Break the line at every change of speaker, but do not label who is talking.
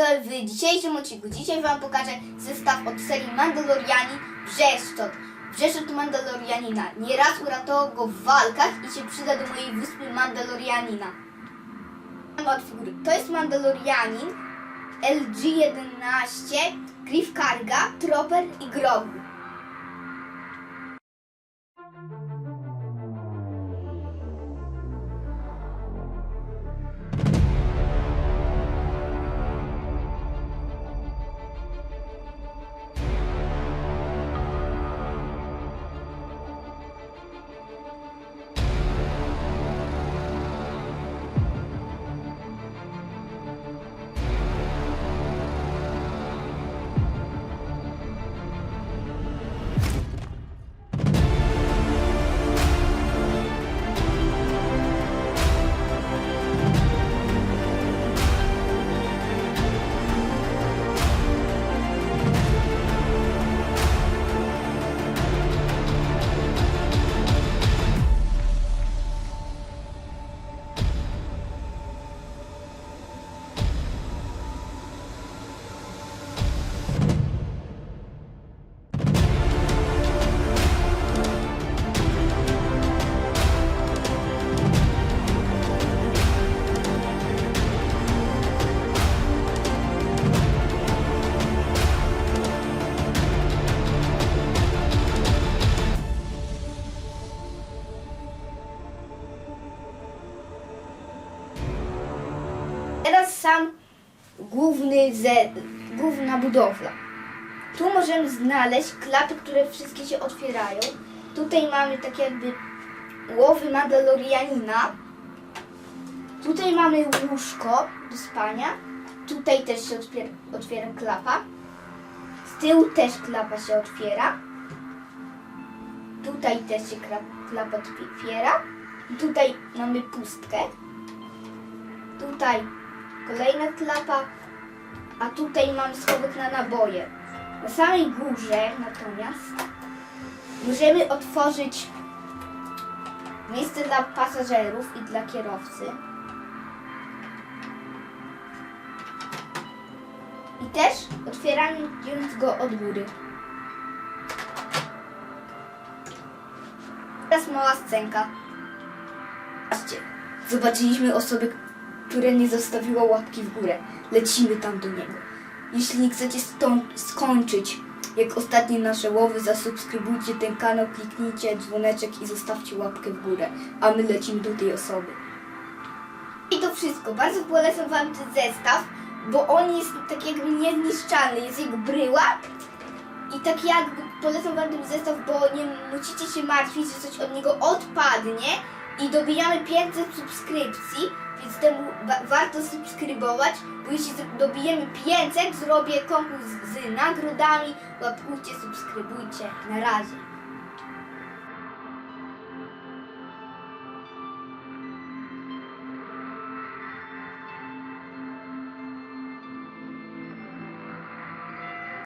widzowie, w dzisiejszym odcinku. Dzisiaj wam pokażę zestaw od serii Mandaloriani Brzeszczot. Brzeszczot Mandalorianina. Nieraz uratował go w walkach i się przyda do mojej wyspy Mandalorianina. Od. To jest Mandalorianin LG-11, Griff Karga, Tropper i Grogu. Sam główny ze, główna budowla. Tu możemy znaleźć klapy, które wszystkie się otwierają. Tutaj mamy tak jakby łowy Mandalorianina. Tutaj mamy łóżko do spania. Tutaj też się otwiera, otwiera klapa. Z tyłu też klapa się otwiera. Tutaj też się kla- klapa otwiera. Tutaj mamy pustkę. Tutaj kolejna klapa, a tutaj mam schowek na naboje. Na samej górze natomiast możemy otworzyć miejsce dla pasażerów i dla kierowcy. I też otwierając go od góry. Teraz mała scenka. Zobaczyliśmy osobę, które nie zostawiło łapki w górę. Lecimy tam do niego. Jeśli chcecie skończyć, jak ostatnie nasze łowy, zasubskrybujcie ten kanał, kliknijcie dzwoneczek i zostawcie łapkę w górę, a my lecimy do tej osoby. I to wszystko. Bardzo polecam Wam ten zestaw, bo on jest tak jakby niezniszczalny, jest jak bryła. I tak jakby polecam Wam ten zestaw, bo nie musicie się martwić, że coś od niego odpadnie. I dobijamy 500 subskrypcji, więc temu wa- warto subskrybować, bo jeśli dobijemy 500, zrobię konkurs z nagrodami. Łapkujcie, subskrybujcie. Na razie.